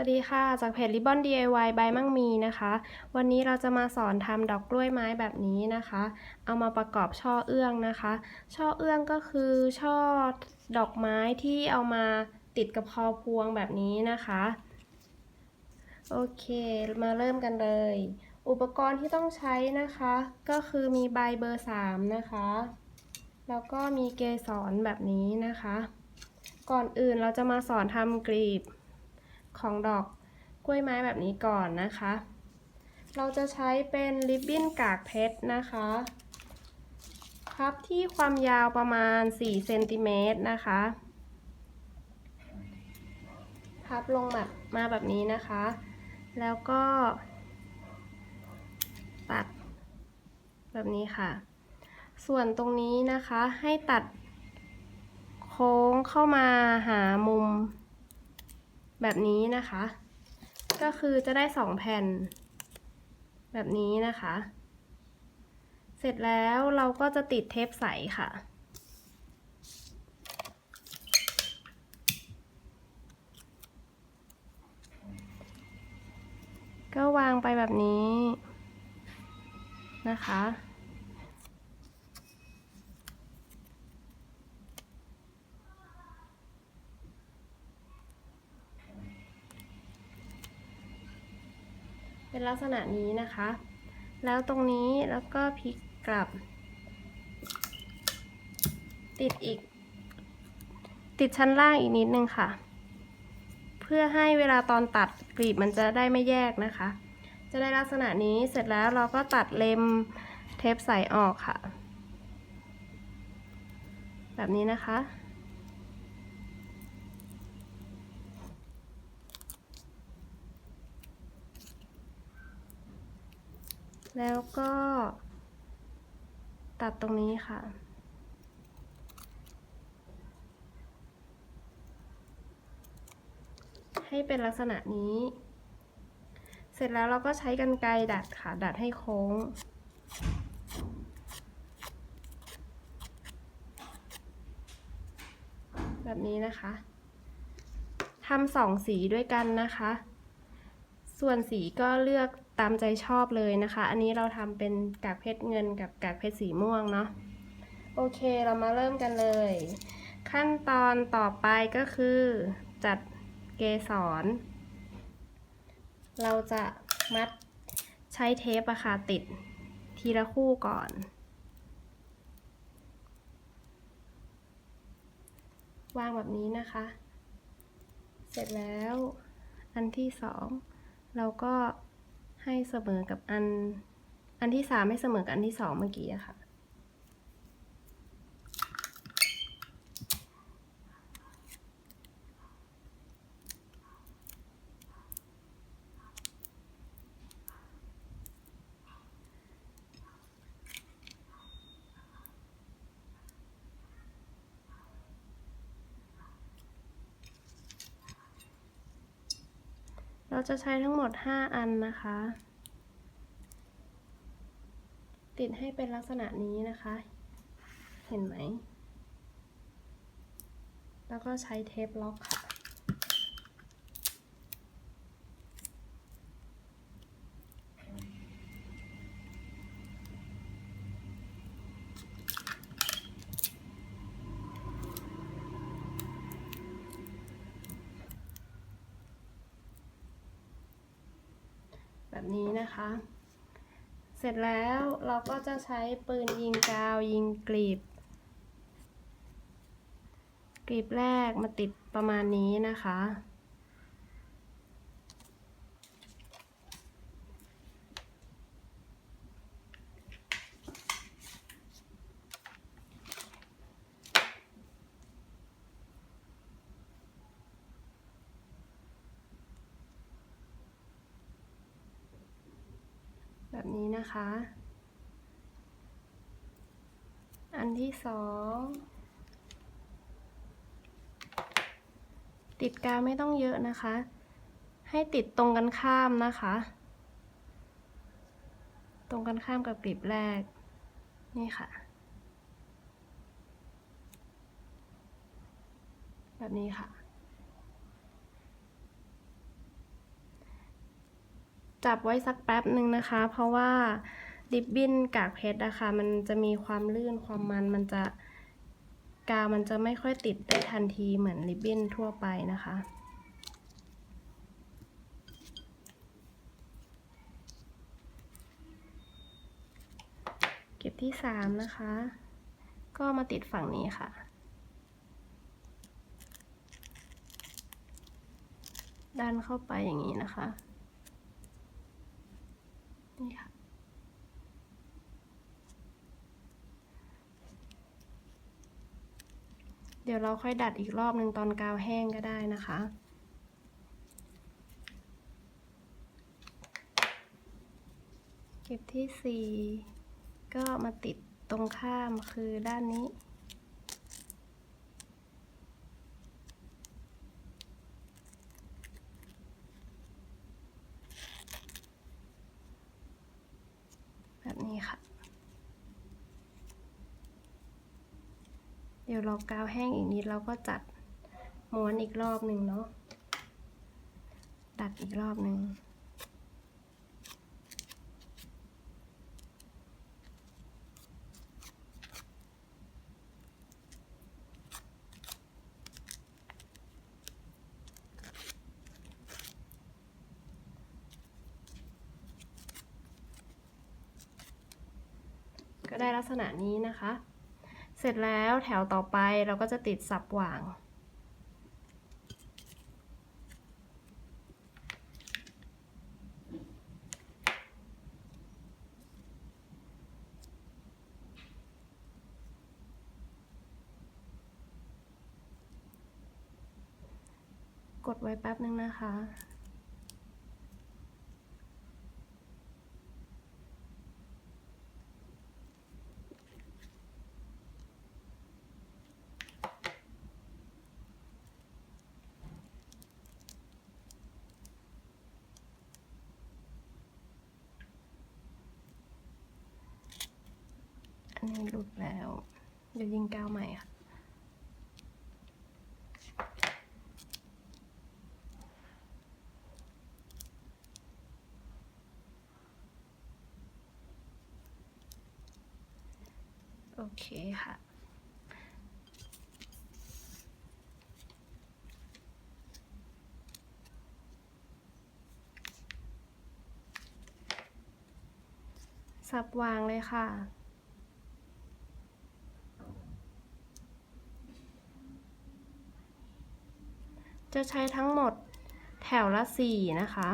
วัสดีค่ะ จากเพจ Ribbon DIY by มั่งมีนะคะ วันนี้เราจะมาสอนทำดอกกล้วยไม้แบบนี้นะคะ เอามาประกอบช่อเอื้องนะคะ ช่อเอื้องก็คือช่อดอกไม้ที่เอามาติดกับคอพวงแบบนี้นะคะ โอเค มาเริ่มกันเลย อุปกรณ์ที่ต้องใช้นะคะ ก็คือมีใบเบอร์ 3 นะคะ แล้วก็มีเกสรแบบนี้นะคะ ก่อนอื่นเราจะมาสอนทำกลีบ ของดอกกล้วยไม้แบบนี้ก่อนนะคะ เราจะใช้เป็นริบบิ้นกากเพชรนะคะพับที่ความยาวประมาณ 4 เซนติเมตรนะคะพับลงแบบมาแบบนี้นะคะ แล้วก็ ตัดแบบนี้ค่ะ ส่วนตรงนี้นะคะให้ตัดโค้งเข้ามาหามุม แบบนี้นะคะ ก็คือจะได้สองแผ่น แบบนี้นะคะ เสร็จแล้วเราก็จะติดเทปใสค่ะ ก็วางไปแบบนี้นะคะ เป็นลักษณะนี้นะคะ แล้วตรงนี้แล้วก็พลิกกลับ ติดอีก ติดชั้นล่างอีกนิดนึงค่ะ เพื่อให้เวลาตอนตัดกลีบมันจะได้ไม่แยกนะคะ จะได้ลักษณะนี้เสร็จแล้วเราก็ตัดเล็มเทปใสออกค่ะ แบบนี้นะคะ แล้วก็ ตัดตรงนี้ค่ะ ให้เป็นลักษณะนี้ เสร็จแล้วเราก็ใช้กันไกรดัดค่ะ ดัดให้โค้งแบบนี้นะคะทำสองสีด้วยกันนะคะ ส่วนสีก็เลือก ตามใจชอบเลยนะคะ อันนี้เราทำเป็นกากเพชรเงินกับกากเพชรสีม่วงเนาะ โอเคเรามาเริ่มกันเลย ขั้นตอนต่อไปก็คือจัดเกสร เราจะมัดใช้เทปอะค่ะติดทีละคู่ก่อนวางแบบนี้นะคะ เสร็จแล้ว อันที่สองเราก็ ให้เสมอกับอัน อันที่สามให้เสมอกับอันที่สองเมื่อกี้อะค่ะ เราจะใช้ทั้งหมด 5 อันนะคะ ติดให้เป็นลักษณะนี้นะคะ เห็นไหม แล้วก็ใช้เทปล็อกค่ะ แบบนี้นะคะ เส ร็จแล้วเราก็จะใช้ปืนยิงกาวยิงกลีบ กลีบแรกมาติดประมาณนี้นะคะ นะคะ อันที่สองติดกาวไม่ต้องเยอะนะคะ ให้ติดตรงกันข้ามนะคะ ตรงกันข้ามกับกลีบแรก นี่ค่ะ แบบนี้ค่ะ จับไว้สักแป๊บหนึ่งนะคะ เพราะว่าริบบิ้นกากเพชรนะคะมันจะมีความลื่นความมันมันจะกาวมันจะไม่ค่อยติดได้ทันทีเหมือนริบบิ้นทั่วไปนะคะ เก็บที่สามนะคะ ก็มาติดฝั่งนี้ค่ะดันเข้าไปอย่างนี้นะคะ นี่ค่ะ เดี๋ยวเราค่อยดัดอีกรอบหนึ่งตอนกาวแห้งก็ได้นะคะเก็บที่สี่ก็มาติดตรงข้ามคือด้านนี้ แบบนี้ค่ะ เดี๋ยวเรา กาวแห้งอีกนิดเราก็จัดม้วนอีกรอบหนึ่งเนาะดัดอีกรอบหนึ่งก็ได้ลักษณะนี้นะคะ เสร็จแล้วแถวต่อไปเราก็จะติดสับหว่าง กดไว้แป๊บนึงนะคะ แล้วเดี๋ยวยิงกาวใหม่ค่ะ โอเคค่ะสับวางเลยค่ะ จะใช้ทั้งหมดแถวละสี่นะคะ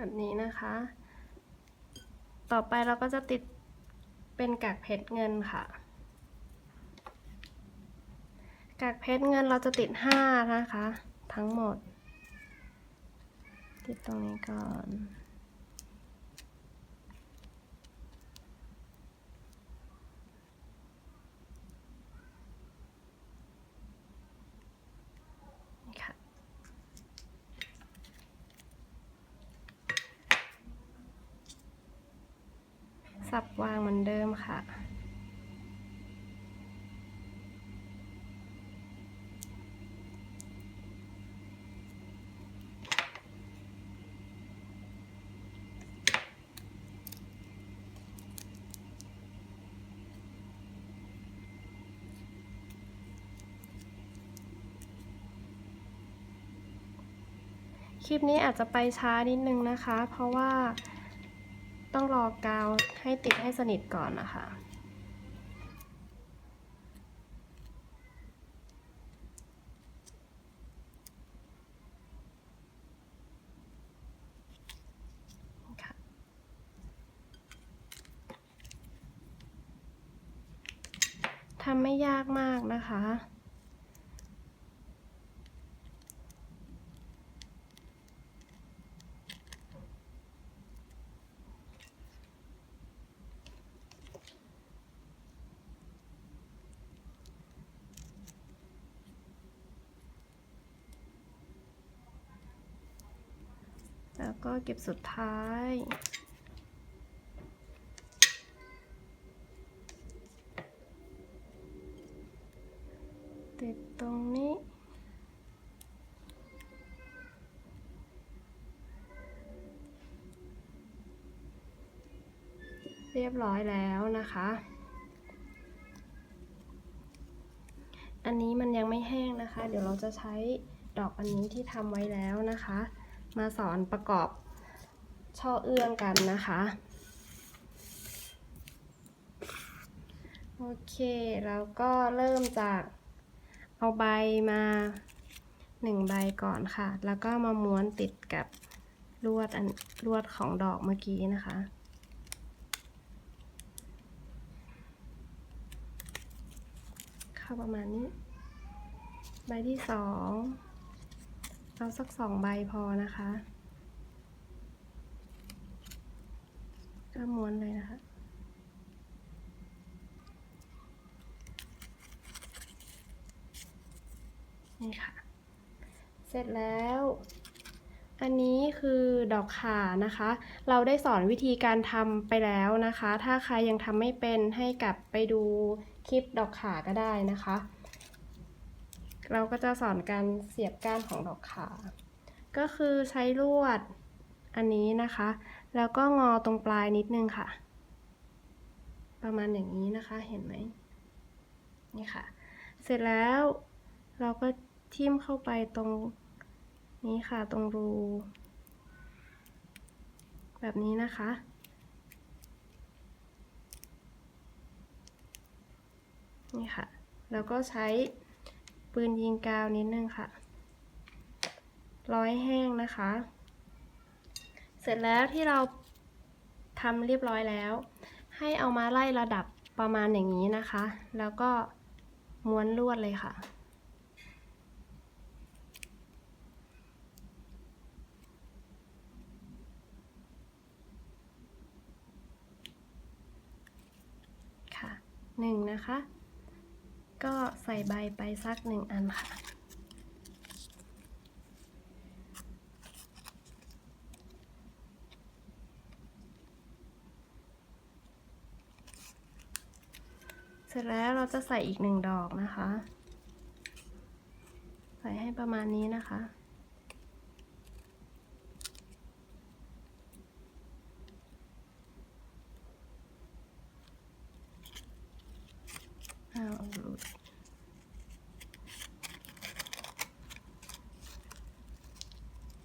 แบบนี้นะคะ ต่อไปเราก็จะติดเป็นกากเพชรเงินค่ะ กากเพชรเงินเราจะติดห้านะคะ ทั้งหมด ติดตรงนี้ก่อน สับวางเหมือนเดิมค่ะ คลิปนี้อาจจะไปช้านิดนึงนะคะ เพราะว่า ต้องรอกาวให้ติดให้สนิทก่อนนะคะ ทำไม่ยากมากนะคะ แล้วก็เก็บสุดท้าย ติดตรงนี้ เรียบร้อยแล้วนะคะ อันนี้มันยังไม่แห้งนะคะ เดี๋ยวเราจะใช้ดอกอันนี้ที่ทำไว้แล้วนะคะ มาสอนประกอบช่อเอื้องกันนะคะ โอเคแล้วก็เริ่มจากเอาใบมาหนึ่งใบก่อนค่ะ แล้วก็มาม้วนติดกับลวดอันลวดของดอกเมื่อกี้นะคะ เข้าประมาณนี้ ใบที่สอง เอาสักสองใบพอนะคะก็ม้วนเลยนะคะนี่ค่ะ เสร็จแล้ว อันนี้คือดอกข่านะคะ เราได้สอนวิธีการทำไปแล้วนะคะ ถ้าใครยังทำไม่เป็นให้กลับไปดูคลิปดอกข่าก็ได้นะคะ เราก็จะสอนการเสียบก้านของดอกขา ก็คือใช้ลวดอันนี้นะคะ แล้วก็งอตรงปลายนิดนึงค่ะ ประมาณอย่างนี้นะคะเห็นไหมนี่ค่ะ เสร็จแล้วเราก็ทิ่มเข้าไปตรงนี้ค่ะตรงรู แบบนี้นะคะ นี่ค่ะ แล้วก็ใช้ ปืนยิงกาวนิดนึงค่ะ ร้อยแห้งนะคะ เสร็จแล้วที่เราทำเรียบร้อยแล้ว ให้เอามาไล่ระดับประมาณอย่างนี้นะคะ แล้วก็ม้วนลวดเลยค่ะค่ะหนึ่งนะคะ ก็ใส่ใบไปสักหนึ่งอันค่ะ เสร็จแล้วเราจะใส่อีกหนึ่งดอกนะคะ ใส่ให้ประมาณนี้นะคะ อ้าวหลุด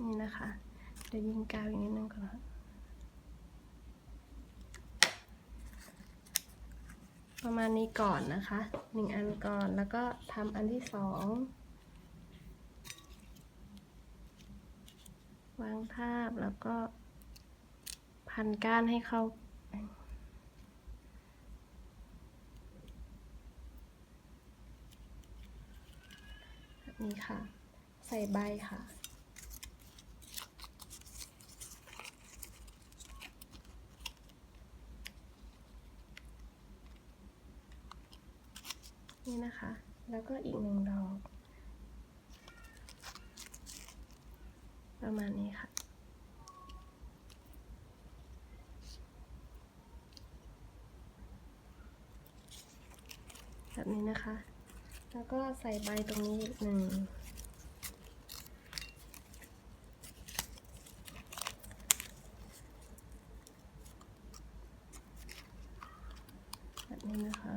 นี่นะคะ เดี๋ยวยิง กาวอีกนิดนึงก่อนค่ะประมาณนี้ก่อนนะคะหนึ่งอันก่อนแล้วก็ทำอันที่สองวางทาบแล้วก็พันก้านให้เข้าแบบนี้ค่ะ ใส่ใบค่ะ นี่นะคะ แล้วก็อีกหนึ่งดอก ประมาณนี้ค่ะ แบบนี้นะคะ แล้วก็ใส่ใบตรงนี้อีกหนึ่ง แบบนี้นะคะ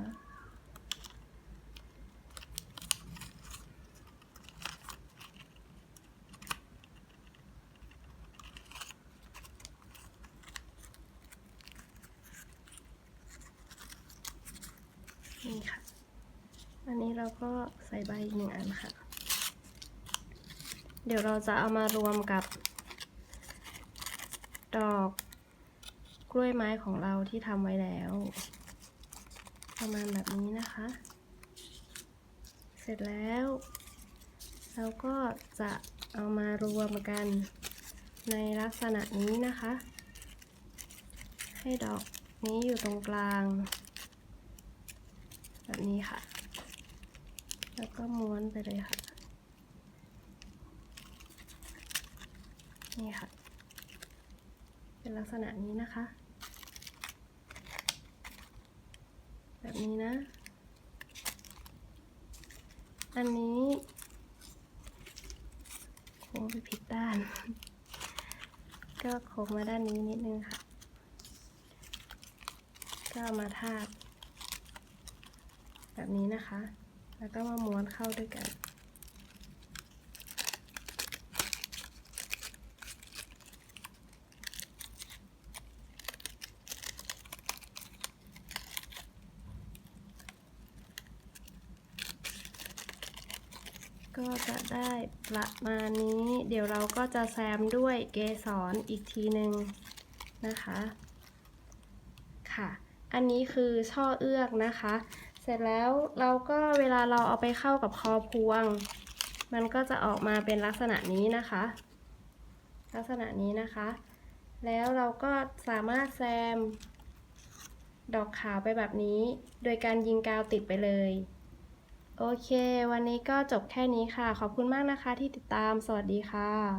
นี่ค่ะ อันนี้ เราก็ใส่ใบอีกหนึ่งอันค่ะ เดี๋ยวเราจะเอามารวมกับ ดอกกล้วยไม้ของเราที่ทำไว้แล้ว ประมาณแบบนี้นะคะ เสร็จแล้ว เราก็จะเอามารวมกันในลักษณะนี้นะคะ ให้ดอกนี้อยู่ตรงกลาง แบบนี้ค่ะ แล้วก็ม้วนไปเลยค่ะ นี่ค่ะ เป็นลักษณะนี้นะคะ แบบนี้นะ อันนี้โค้งไปผิดด้าน ก็โค้งมาด้านนี้นิดนึงค่ะ ก็มาทาบแบบนี้นะคะ แล้วก็มาม้วนเข้าด้วยกัน ก็จะได้ประมาณนี้ เดี๋ยวเราก็จะแซมด้วยเกสรอีกทีหนึ่งนะคะ ค่ะ อันนี้คือช่อเอื้อกนะคะ เสร็จแล้วเราก็เวลาเราเอาไปเข้ากับคอพวง มันก็จะออกมาเป็นลักษณะนี้นะคะ ลักษณะนี้นะคะ แล้วเราก็สามารถแซม ดอกขาวไปแบบนี้ โดยการยิงกาวติดไปเลย โอเค วันนี้ก็จบแค่นี้ค่ะ ขอบคุณมากนะคะที่ติดตาม สวัสดีค่ะ